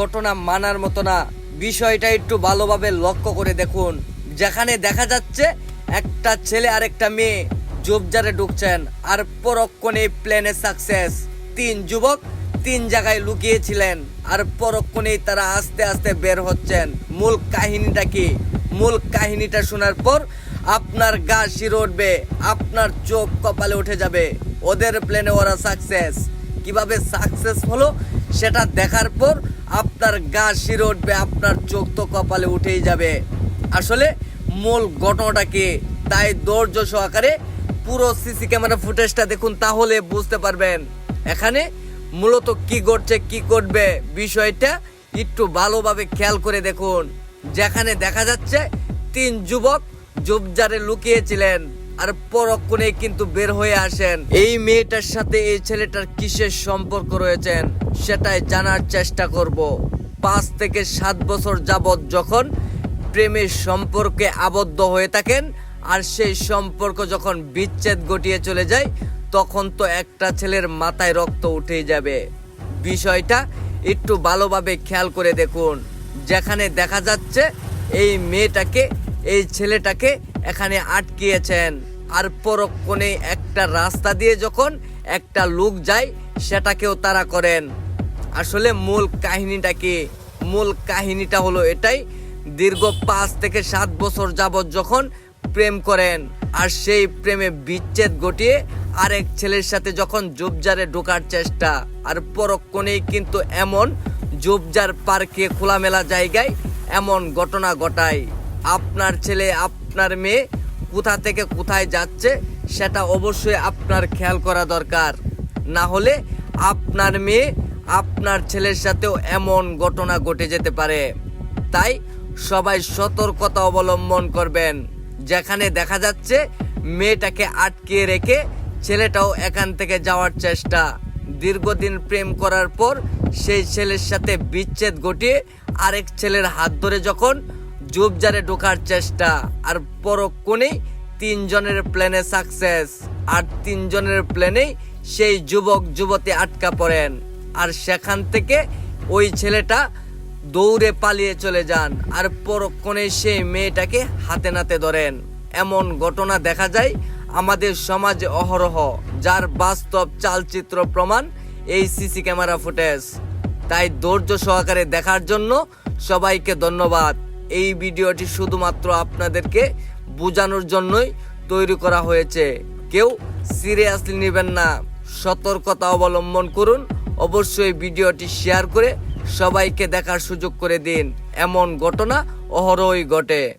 ঘটনা মানার মতো না। বিষয়টা একটু ভালোভাবে লক্ষ্য করে দেখুন। যেখানে দেখা যাচ্ছে, একটা ছেলে আর একটা মেয়ে জোবজারে ঢুকছেন আর পরক্ষণে প্লেনে সাকসেস তিন যুবক তিন জায়গায় লুকিয়েছিলেন আর পরক্ষণেই তারা আস্তে আস্তে বের হচ্ছেন। মূল কাহিনীটা কি? মূল কাহিনীটা শোনার পর আপনার গা শির উঠবে, আপনার চোখ কপালে উঠে যাবে। ওদের প্লেনে ওরা সাকসেস কীভাবে সাকসেস হলো, সেটা দেখার পর আপনার গা শিরে উঠবে, আপনার চোখ তো কপালে উঠেই যাবে। আসলে মূল ঘটনাটা কি? তাই ধৈর্য সহকারে পুরো সিসি ক্যামেরা ফুটেজটা দেখুন, তাহলে বুঝতে পারবেন। এখানে মূলত কি ঘটছে, কি করবে বিষয়টা একটু ভালোভাবে খেয়াল করে দেখুন। যেখানে দেখা যাচ্ছে, তিন যুবক জুবজারে লুকিয়েছিলেন। আর পরক্ষণে কিন্তু বের হয়ে আসেন। এই মেয়েটার সাথে এই ছেলেটার কিসের সম্পর্ক রয়েছেন সেটাই জানার চেষ্টা করব। পাঁচ থেকে সাত বছর যাবৎ যখন প্রেমের সম্পর্কে আবদ্ধ হয়ে থাকেন, আর সেই সম্পর্ক যখন বিচ্ছেদ ঘটিয়ে চলে যায়, তখন তো একটা ছেলের মাথায় রক্ত উঠেই যাবে। বিষয়টা একটু ভালোভাবে খেয়াল করে দেখুন। যেখানে দেখা যাচ্ছে, এই মেয়েটাকে, এই ছেলেটাকে এখানে আটকিয়েছেন। আর পরক্ষণে একটা রাস্তা দিয়ে যখন একটা লোক যায়, সেটাকেও তারা করেন। আসলে মূল কাহিনীটা কি? মূল কাহিনীটা হলো এটাই। দীর্ঘ পাঁচ থেকে সাত বছর যাবৎ যখন প্রেম করেন, আর সেই প্রেমে বিচ্ছেদ ঘটিয়ে আরেক ছেলের সাথে যখন জুবজারে ঢোকার চেষ্টা, আর পরক্ষণেই কিন্তু এমন জুবজার পার্কে খোলামেলা জায়গায় এমন ঘটনা ঘটায়। আপনার ছেলে, আপনার মেয়ে কোথা থেকে কোথায় যাচ্ছে, সেটা অবশ্যই আপনার খেয়াল করা দরকার। না হলে আপনার মেয়ে আপনার ছেলের সাথেও এমন ঘটনা ঘটে যেতে পারে। তাই সবাই সতর্কতা অবলম্বন করবেন। যেখানে দেখা যাচ্ছে মেয়েটাকে আটকিয়ে রেখে ছেলেটাও এখান থেকে যাওয়ার চেষ্টা। দীর্ঘদিন প্রেম করার পর সেই ছেলের সাথে বিচ্ছেদ ঘটিয়ে আরেক ছেলের হাত ধরে যখন জুবজারে ঢোকার চেষ্টা, আর পরক্ষণেই তিনজনের প্লেনে সাকসেস আর তিনজনের প্লেনেই সেই যুবক, যুবতী আটকা পড়েন। আর সেখান থেকে ওই ছেলেটা দৌড়ে পালিয়ে চলে যান, আর পরক্ষণে সেই মেয়েটাকে হাতে নাতে ধরেন। এমন ঘটনা দেখা যায় আমাদের সমাজে অহরহ, যার বাস্তব চালচিত্র প্রমাণ এই সিসি ক্যামেরা ফুটেজ। তাই ধৈর্য সহকারে দেখার জন্য সবাইকে ধন্যবাদ। এই ভিডিওটি শুধুমাত্র আপনাদেরকে বোঝানোর জন্যই তৈরি করা হয়েছে। কেউ সিরিয়াসলি নেবেন না। সতর্কতা অবলম্বন করুন। অবশ্যই ভিডিওটি শেয়ার করে সবাইকে দেখার সুযোগ করে দিন। এমন ঘটনা অহরই ঘটে।